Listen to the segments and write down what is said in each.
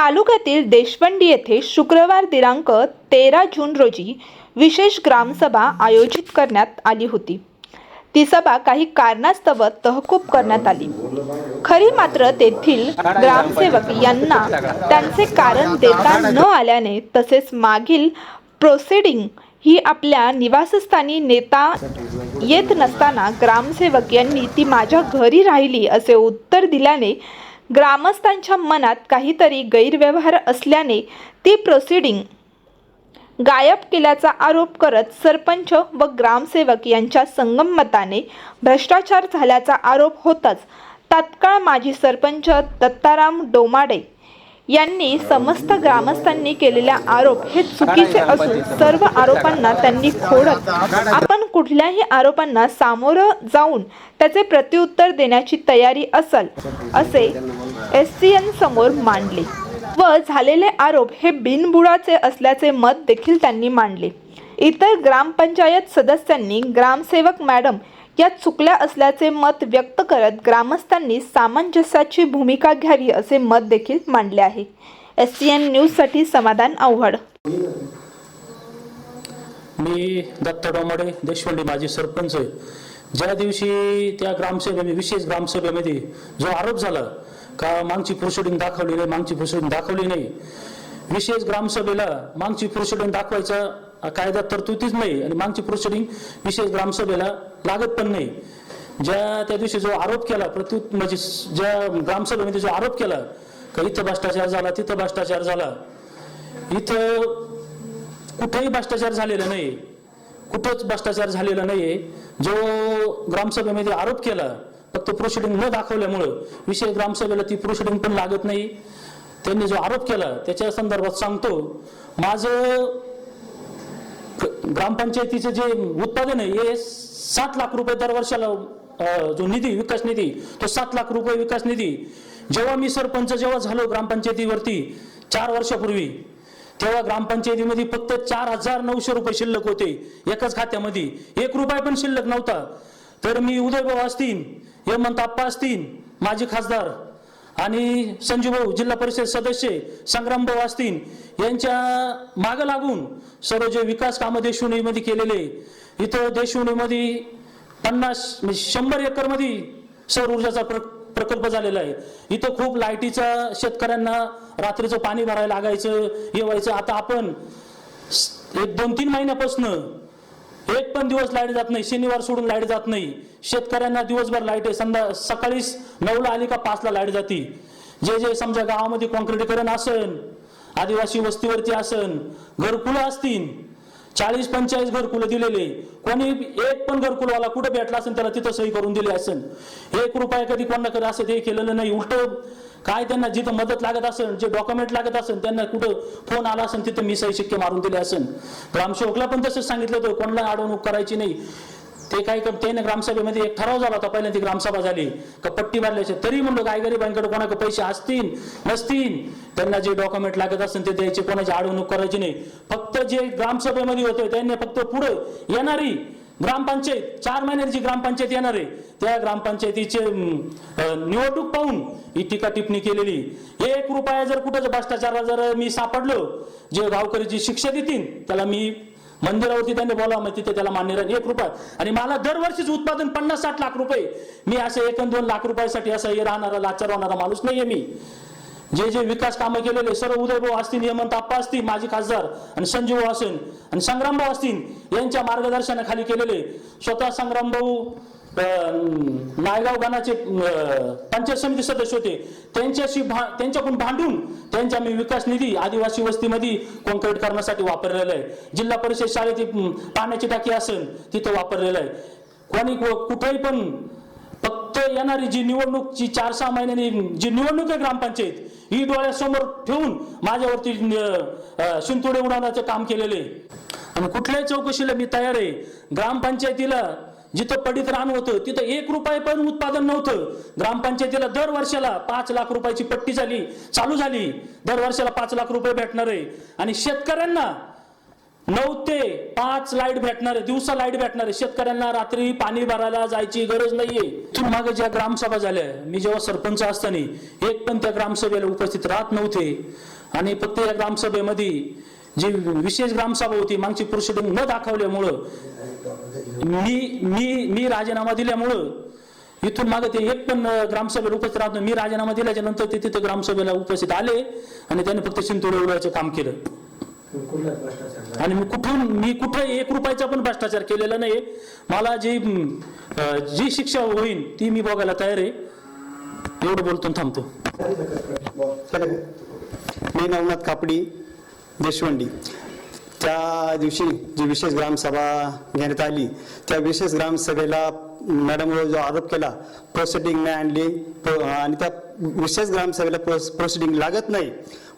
तालुक्यातील देशवंडी येथे शुक्रवार दिनांक तेरा जून रोजी विशेष ग्रामसभा आयोजित करण्यात आली होती. ती सभा काही कारणास्तव तहकूब करण्यात आली. खरी मात्र तेथील ग्रामसेवक यांना त्यांचे कारण देता न आल्याने तसेच मागील प्रोसिडिंग ही आपल्या निवासस्थानी नेता येत नसताना ग्रामसेवक यांनी ती माझ्या घरी राहिली असे उत्तर दिल्याने ग्रामस्थांच्या मनात काहीतरी गैरव्यवहार असल्याने ती प्रोसिडिंग गायब केल्याचा आरोप करत सरपंच व ग्रामसेवक यांच्या संगमताने भ्रष्टाचार झाल्याचा आरोप होताच. तात्काळ माजी सरपंच दत्ताराम डोमाडे यांनी समस्त ग्रामस्थांनी केलेल्या आरोप हे चुकीचे असून सर्व आरोपांना त्यांनी खोडत आपण कुठल्याही आरोपांना सामोरं जाऊन त्याचे प्रत्युत्तर देण्याची तयारी असल असे एस सी एन समोर मांडले. व झालेले आरोप हे बिनबुडाचे असल्याचे मत देखील त्यांनी मांडले. इतर ग्रामपंचायत सदस्यांनी ग्रामसेवक मॅडम या चुकल्या असल्याचे मत व्यक्त करत ग्रामस्थांनी सामंजस्याची भूमिका घ्यावी असे मत देखील मांडले आहे. एस सी एन न्यूजसाठी समाधान आव्हाड. मी दत्त डोमाडे देशवंडी माजी सरपंच ज्या दिवशी त्या ग्रामसभेमध्ये विशेष ग्रामसभेमध्ये जो आरोप झाला का मागची प्रोसिडिंग दाखवली नाही मागची प्रोसिडिंग दाखवली नाही विशेष ग्रामसभेला मागची प्रोसिडिंग दाखवायचा कायदा तरतुदीच नाही आणि मागची प्रोसिडिंग विशेष ग्रामसभेला लागत पण नाही. ज्या त्या दिवशी जो आरोप केला प्रत्युत म्हणजे ज्या ग्रामसभेमध्ये जो आरोप केला का इथं भ्रष्टाचार झाला तिथं भ्रष्टाचार झाला इथं कुठेही भ्रष्टाचार झालेला नाही. कुठंच भ्रष्टाचार झालेला नाहीये जो ग्रामसभेमध्ये आरोप केला फक्त प्रोसिडिंग न दाखवल्यामुळं विषय ग्रामसभेला ती प्रोसिडिंग पण लागत नाही. त्यांनी जो आरोप केला त्याच्या संदर्भात सांगतो माझं ग्रामपंचायतीचं जे उत्पादन आहे हे सात लाख रुपये दर वर्षाला जो निधी विकास निधी तो सात लाख रुपये विकास निधी जेव्हा मी सरपंच जेव्हा झालो ग्रामपंचायतीवरती चार वर्षापूर्वी तेव्हा ग्रामपंचायतीमध्ये फक्त चार हजार नऊशे रुपये शिल्लक होते एकाच खात्यामध्ये. एक रुपया पण शिल्लक नव्हता. तर मी उदयभाऊ असतील हेमंत आप्पा असतील माजी खासदार आणि संजूभाऊ जिल्हा परिषद सदस्य संग्रामभाऊ असतील यांच्या मागं लागून सर्व जे विकास कामं देशवणीमध्ये केलेले इथं देशवणीमध्ये पन्नास म्हणजे शंभर एकरमध्ये सौर ऊर्जाचा प्र प्रकल्प झालेला आहे. इथं खूप लाईटीचा शेतकऱ्यांना रात्रीचं पाणी भरायला लागायचं हे व्हायचं आता आपण एक दोन तीन महिन्यापासून एक पण दिवस लाइट जात नाही शनिवार सोडून लाइट जात नाही. शेतकऱ्यांना दिवसभर लाइट आहे. संध्या सकाळीच नऊला आली का पाचला लाइट जाती. जे जे समजा गावामध्ये कॉन्क्रिटीकरण असन आदिवासी वस्तीवरती असन घरकुलं असतील चाळीस पंचेचाळीस घरकुल दिलेले. कोणी एक पण घरकुलवाला कुठं भेटला असेल त्याला तिथं सही करून दिली असेल. एक रुपया कधी कोणाकडे कधी असं ते केलेलं नाही. उलट काय त्यांना जिथं मदत लागत असेल जे डॉक्युमेंट लागत असेल त्यांना कुठं फोन आला असेल तिथं मी सही शिक्के मारून दिले असेल. ग्रामसेवकला पण तसंच सांगितलं होतं कोणाला अडवणूक करायची नाही. ते काय कर त्याने ग्रामसभेमध्ये एक ठराव झाला होता. पहिल्यांदा ती ग्रामसभा झाली. का पट्टी भरल्याचे तरी म्हणलो काय गरिबांकडे कोणाकडे पैसे असतील? नसतील. त्यांना जे डॉक्युमेंट लागत असेल ते द्यायचे. कोणाची अडवणूक करायची नाही. फक्त जे ग्रामसभेमध्ये होते त्यांनी फक्त पुढे येणारी ग्रामपंचायत चार महिन्याची ग्रामपंचायत येणार आहे. त्या ग्रामपंचायतीचे निवडणूक पाहून ही टीका टिप्पणी केलेली. एक रुपया जर कुठं भ्रष्टाचाराला जर मी सापडलो जे गावकरी जी शिक्षा देतील त्याला मी मंदिरावरती त्यांनी बोलावं मग तिथे त्याला मान्य एक रुपया. आणि मला दरवर्षीच उत्पादन पन्नास साठ लाख रुपये. मी असं एक दोन लाख रुपयासाठी असं हे राहणारा लाचार होणारा माणूस नाहीये मी. जे जे विकास कामं केलेले सर्व उदयभाऊ असतील हेमंत आप्पा असतील माजी खासदार आणि संजीव असेल आणि संग्रामभाऊ असतील यांच्या मार्गदर्शनाखाली केलेले. स्वतः संग्रामभाऊ नायगाव गणाचे पंचायत समिती सदस्य होते. त्यांच्याशी भा त्यांच्याकडून भांडून त्यांच्या मी विकास निधी आदिवासी वस्तीमध्ये कॉन्क्रीट करण्यासाठी वापरलेला आहे. जिल्हा परिषद शाळेत पाण्याची टाकी असेल तिथं वापरलेलं आहे. कोणी कुठेही पण फक्त येणारी जी निवडणूक जी चार सहा महिन्यांनी जी निवडणूक आहे ग्रामपंचायत ही डोळ्यासमोर ठेवून माझ्यावरती अं, शिंतोडे उडवण्याचं काम केलेले आणि कुठल्याही चौकशीला मी तयार आहे. ग्रामपंचायतीला जिथं पडित रान होतं तिथं एक रुपये पण उत्पादन नव्हतं. ग्रामपंचायतीला दर वर्षाला पाच लाख रुपयाची पट्टी झाली चालू झाली. दर वर्षाला पाच लाख रुपये भेटणार आहे. आणि शेतकऱ्यांना नऊ ते पाच लाइट भेटणार आहे दिवसा लाइट भेटणार आहे. शेतकऱ्यांना रात्री पाणी भरायला जायची गरज नाहीये. इथून मागे ज्या ग्रामसभा झाल्या मी जेव्हा सरपंच असताना एक पण त्या ग्रामसभेला उपस्थित राहत नव्हते. आणि फक्त या ग्रामसभेमध्ये जी विशेष ग्रामसभा होती मागची प्रोसिडिंग न दाखवल्यामुळं मी मी मी राजीनामा दिल्यामुळं इथून मागे ते एक पण ग्रामसभेला उपस्थित राहत मी राजीनामा दिल्याच्या नंतर ते तिथे ग्रामसभेला उपस्थित आले आणि त्यांनी फक्त शिंतोडे उडवायचं काम केलं. आणि मी कुठून मी कुठं एक रुपयाचा पण भ्रष्टाचार केलेला नाही मला जी जी शिक्षा होईल ती मी बघायला तयार आहे. एवढं बोलतो थांबतो. मी नवनाथ कापडी देशवंडी. त्या दिवशी जी विशेष ग्रामसभा घेण्यात आली त्या विशेष ग्रामसभेला मॅडमवर जो आरोप केला प्रोसिडिंग नाही आणली आणि त्या विशेष ग्रामसभेला प्रोस- प्रोसिडिंग लागत नाही.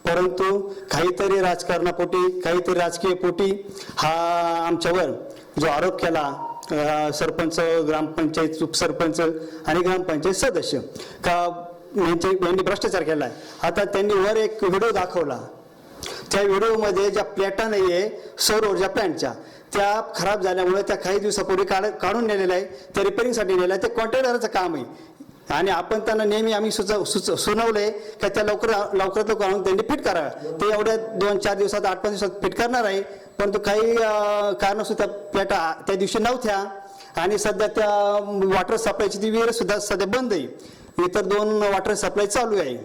परंतु काहीतरी राजकारणापोटी काहीतरी राजकीय पोटी हा आमच्यावर जो आरोप केला सरपंच ग्रामपंचायत उपसरपंच आणि ग्रामपंचायत सदस्य का यांचे यांनी भ्रष्टाचार केलाय. आता त्यांनी वर एक व्हिडिओ दाखवला. त्या व्हिडिओमध्ये ज्या प्लेटा नाही आहे सौर ऊर्जा प्लॅन्टच्या त्या खराब झाल्यामुळे त्या काही दिवसापूर्वी काढ काढून नेलेल्या आहे त्या रिपेरिंगसाठी नेलेल्या आहे ते कॉन्ट्रॅक्टरचं काम आहे. आणि आपण त्यांना नेहमी आम्ही सुचव सुच सुनावलंय का त्या लवकर लवकरात लवकर आणून त्यांनी फिट करा ते एवढ्या दोन चार दिवसात आठ पाच दिवसात फिट करणार आहे परंतु काही कारणास्तव त्या प्लेटा त्या दिवशी नव्हत्या. आणि सध्या त्या वॉटर सप्लायची ती विहीर सुद्धा सध्या बंद आहे. इतर दोन वॉटर सप्लाय चालू आहे.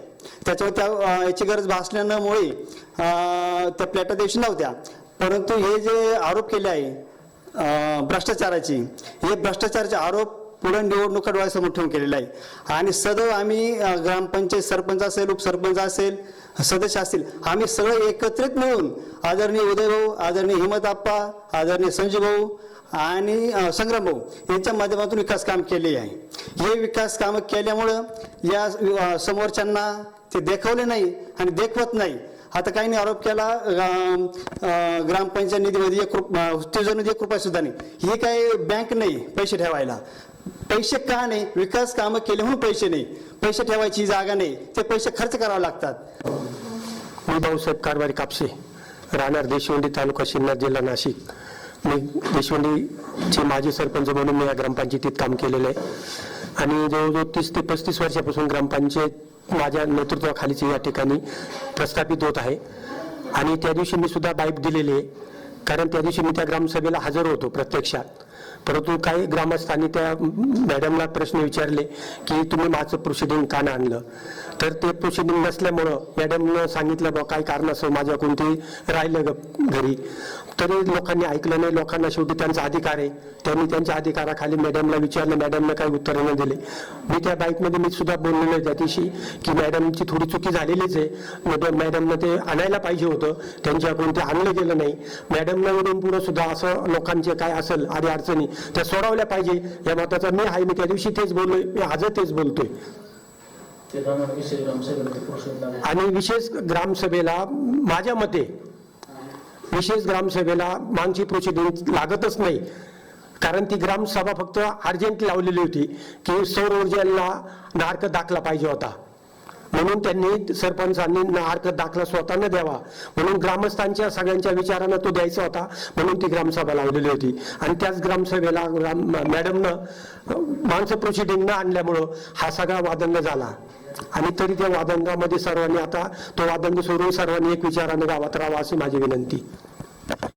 त्याच्यावर त्या याची गरज भासल्यामुळे अं, त्या प्लेटा दिवशी नव्हत्या. परंतु हे जे आरोप केले आहे भ्रष्टाचाराची हे भ्रष्टाचाराचे आरोप पुढे निवडणुका डोळ्यासमोर ठेवून केलेला आहे. आणि सदैव आम्ही ग्रामपंचायत सरपंच असेल उपसरपंच असेल सदस्य असतील आम्ही सगळे एकत्रित मिळून आदरणीय उदय भाऊ आदरणीय हिमत आप्पा आदरणीय संजय भाऊ आणि संग्राम भाऊ यांच्या माध्यमातून विकास काम केले आहे. हे विकास कामं केल्यामुळं या समोरच्यांना ते देखवले नाही आणि देखवत नाही. आता काही नाही आरोप केला ग्रामपंचायत निधीमध्ये एक रुप अं, एक रुपया सुद्धा नाही. हे काही बँक नाही पैसे ठेवायला. पैसे का नाही? विकास कामं केले म्हणून पैसे नाही. पैसे ठेवायची जागा नाही. ते पैसे खर्च करावे लागतात. मी भाऊसाहेब कारभारी कापसे राहणार देशवंडी तालुका शिन्नर जिल्हा नाशिक. मी देशवंडीचे माजी सरपंच म्हणून मी या ग्रामपंचायतीत काम केलेलं आहे. आणि जवळजवळ तीस ते पस्तीस वर्षापासून ग्रामपंचायत माझ्या नेतृत्वाखालीच या ठिकाणी प्रस्थापित होत आहे. आणि त्या दिवशी मी सुद्धा बाईक दिलेली आहे. कारण त्या दिवशी मी त्या ग्रामसभेला हजर होतो प्रत्यक्षात. परंतु काही ग्रामस्थांनी त्या मॅडमला प्रश्न विचारले की तुम्ही माझं प्रोसिडिंग का आणलं? तर ते पॉसिबल नसल्यामुळं मॅडमनं सांगितलं बा काय कारण असं माझ्या कोणती राहिलं ग- घरी. तरी लोकांनी ऐकलं नाही. लोकांना शेवटी त्यांचा अधिकार आहे. त्यांनी त्यांच्या अधिकाराखाली मॅडमला विचारलं. मॅडमनं काही उत्तर नाही दिले. मी त्या बाईकमध्ये मी सुद्धा बोललेलो आहे त्या दिवशी की मॅडमची थोडी चुकी झालेलीच आहे. मॅडम मॅडमनं ते आणायला पाहिजे होतं. त्यांच्याकडून ते आणलं गेलं नाही. मॅडमनं येऊन पुढं सुद्धा असं लोकांचे काय असेल आधी अडचणी त्या सोडवल्या पाहिजे. या मताचा मी आहे मी त्या दिवशी तेच बोललोय. मी आजच तेच बोलतोय. आणि विशेष ग्रामसभेला माझ्या मते विशेष ग्रामसभेला मागची प्रोसिडिंग लागतच नाही. कारण ती ग्रामसभा फक्त अर्जंट लावलेली होती की सौर ऊर्जेला नार्क दाखला पाहिजे होता. म्हणून त्यांनी सरपंचांनी नार्क दाखला स्वतःनं द्यावा. म्हणून ग्रामस्थांच्या सगळ्यांच्या विचारानं तो द्यायचा होता. म्हणून ती ग्रामसभा लावलेली होती. आणि त्याच ग्रामसभेला ग्राम मॅडमनं माणसं प्रोसिडिंग न आणल्यामुळं हा सगळा वादंग झाला. आणि तरी त्या वादंगामध्ये सर्वांनी आता तो वादंग सोडून सर्वांनी एक विचारानं गावात राहावा अशी माझी विनंती.